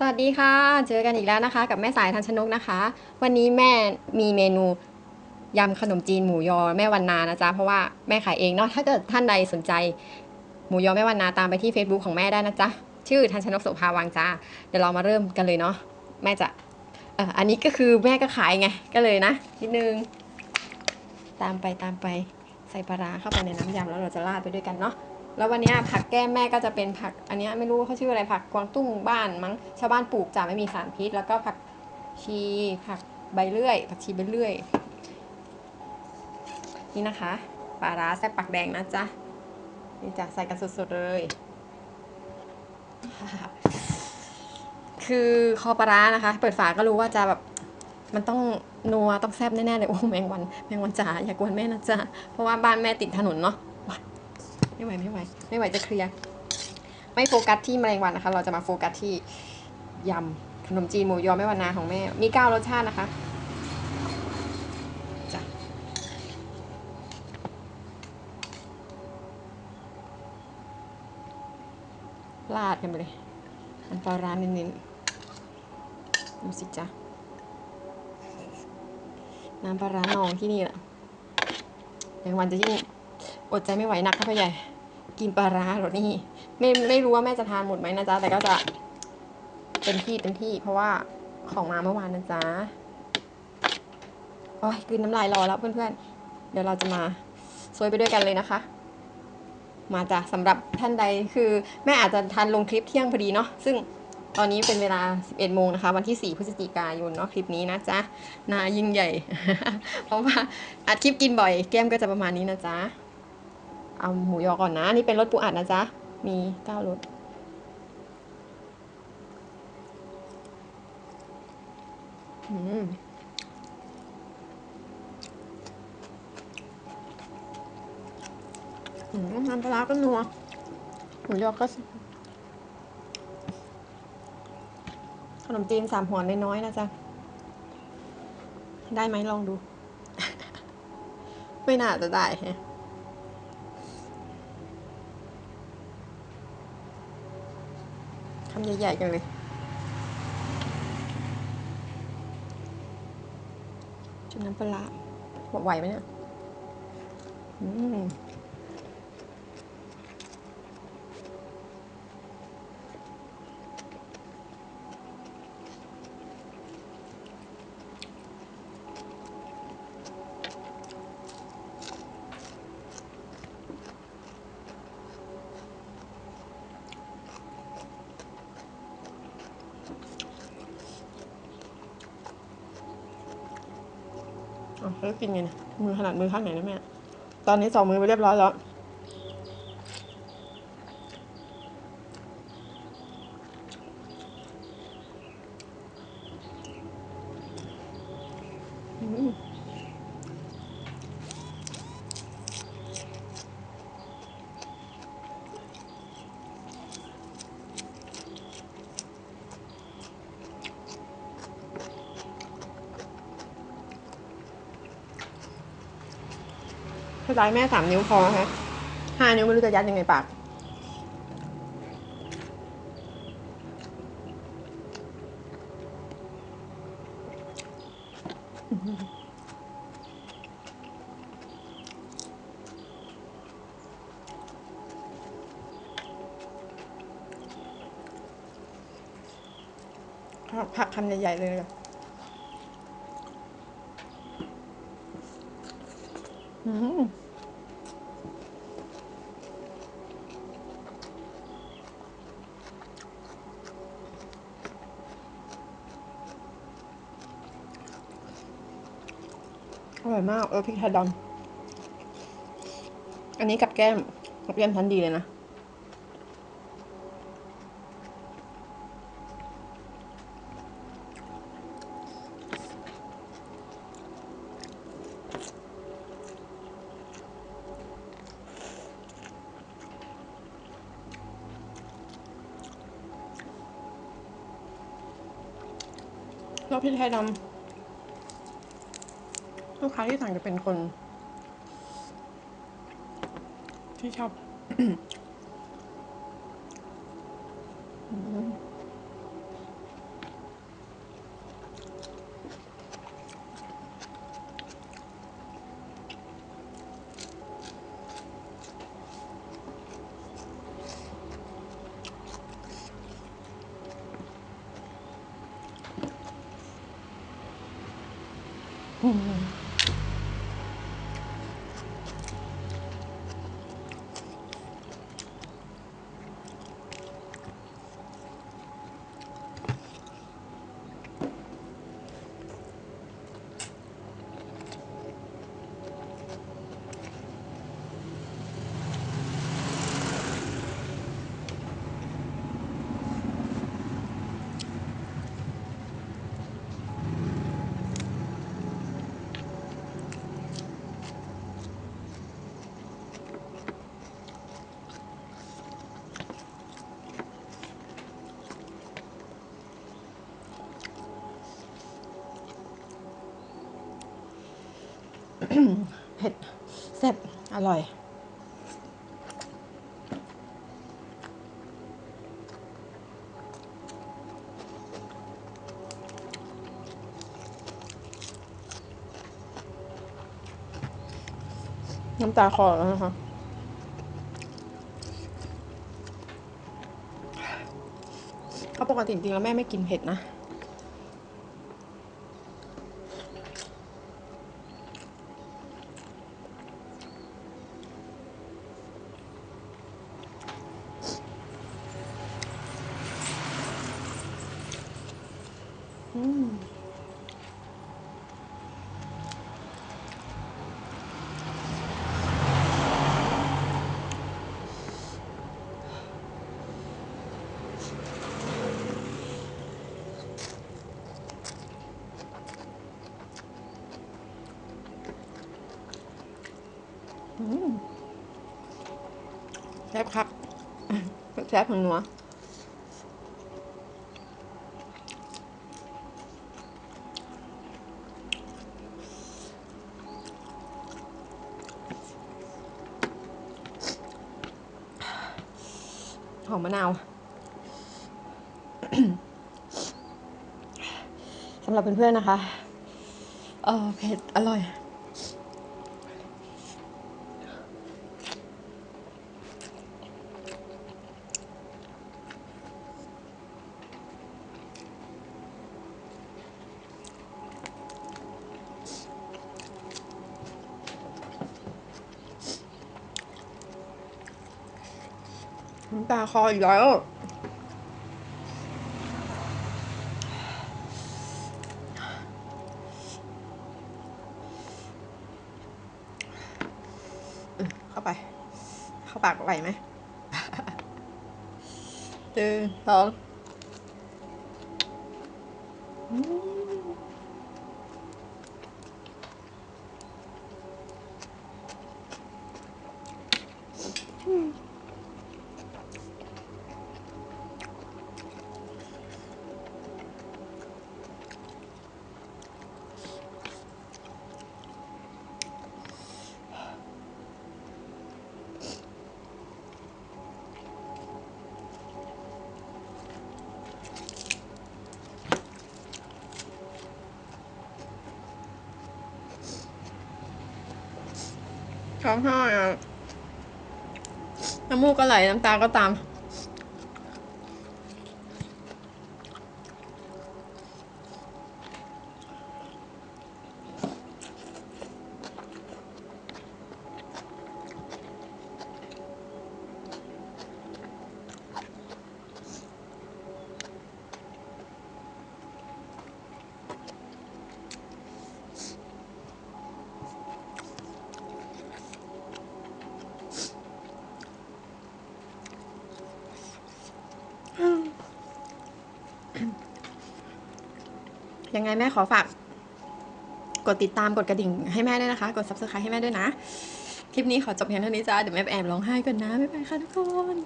สวัสดีค่ะ เจอกันอีกแล้วนะคะ กับแม่สายทันชนกนะคะ วันนี้แม่มีเมนูยำขนมจีนหมูยอแม่วันนานะจ๊ะเพราะว่าแม่ขายเองเนาะถ้าเกิดท่านใดสนใจ หมูยอแม่วันนาตามไปที่ Facebook ของแม่ได้นะจ๊ะชื่อทันชนกโสภาวังจ้าเดี๋ยวเรามาเริ่มกันเลยเนาะแม่จะเอ่ออันนี้ก็คือแม่ก็ขายไงก็เลยนะนิดนึง ตามไปตามไปใส่ปลาร้าเข้าไปในน้ำยำแล้วเราจะราดไปด้วยกันเนาะ แล้ววันนี้ผักแก้มแม่ก็จะเป็นผักอันนี้ไม่รู้เขาชื่ออะไรผักกวางตุ้งบ้านมั้งชาวบ้านปลูกจ้ะไม่มีสารพิษ แล้วก็ผักชีผักใบเลื่อย ผักชีใบเลื่อย นี่นะคะปลาร้าแซ่บปักแดงนะจ๊ะนี่จ้ะใส่กันสดๆเลย คือคอปลาร้านะคะ เปิดฝาก็รู้ว่าจะแบบมันต้องนัวต้องแซ่บแน่ๆเลยโอ้แมงวันแมงวันจ๋าอย่ากวนแม่นะจ๊ะเพราะว่าบ้านแม่ติดถนนเนาะ ไม่ไหวไม่ไหวไม่ไหวจะเคลียร์ไม่โฟกัสที่แมลงวันนะคะ เราจะมาโฟกัสที่ยำขนมจีนหมูยอแม่วันนาของแม่ มีเก้ารสชาตินะคะจ้ะลาดกันไปเลยอันปลาร้าเน้นๆดูสิจ้ะน้ำปลาร้านองที่นี่แหละแมงวันจะยิ่งอดใจไม่ไหวหนักค่ะพ่อใหญ่ กินปลาร้าเหรอนี่ไม่ไม่รู้ว่าแม่จะทานหมดไหมนะจ๊ะ แต่ก็จะเต็มที่เต็มที่ เพราะว่าของมาเมื่อวานนะจ๊ะโอ้ยกลืนน้ำลายรอแล้วเพื่อนๆ เดี๋ยวเราจะมาซวยไปด้วยกันเลยนะคะ มาจ้ะสำหรับท่านใดคือแม่อาจจะทันลงคลิปเที่ยงพอดีเนาะซึ่งตอนนี้เป็นเวลา 11 โมงนะคะ วันที่ 4 พฤศจิกายนเนาะคลิปนี้นะจ๊ะนายิ่งใหญ่ เพราะว่าอัดคลิปกินบ่อย แก้มก็จะประมาณนี้นะจ๊ะ เอาหมูยอก่อนนะ นี่เป็นรสปูอัดนะจ๊ะ มีเก้ารสอืมอืมน้ำปลาก็นัวหมูยอก็ขนมจีนสามหัวน้อยๆนะจ๊ะ ได้ไหมลองดู ไม่น่าจะได้แฮะำใหญ่ๆกันเลย จุดน้ำปลาร้าบอกไหวไหมเนี่ย อืม อ๋อแล้วกินไงเนี่ยมือขนาดมือข้างไหนนะแม่ ตอนนี้สองมือไปเรียบร้อยแล้ว อืม เข้าใจแม่สามนิ้วพอฮะห้านิ้วไม่รู้จะยัดยังไงปาก ผักคำใหญ่ ๆ เลยอะ อร่อยมากเออพริกไทยดำอันนี้กับแก้มกับแก้มชั้นดีเลยนะ อบพริกไทยดำลูกค้าที่สั่งจะเป็นคน ที่ชอบ 嗯嗯。 เผ็ดแซ่บอร่อย น้ำตาคลอแล้วนะคะเขาปกติจริงๆแล้วแม่ไม่กินเผ็ดนะ อืม อืมแซ่บครับแซ่บของหนัวหอมมะนาวสำหรับเพื่อนๆนะคะ เออเผ็ดอร่อย น้ำตาคออีกแล้ว เข้าไป เข้าปากไหวไหมหนึ่งสอง ร้องไห้อะน้ำมูกก็ไหลน้ำตาก็ตาม ยังไงแม่ขอฝาก กดติดตามกดกระดิ่งให้แม่ด้วยนะคะ กด subscribe ให้แม่ด้วยนะ คลิปนี้ขอจบเพียงเท่านี้จ้า เดี๋ยวแม่ไปแอบร้องไห้ก่อนนะ บ๊ายบายค่ะทุกคน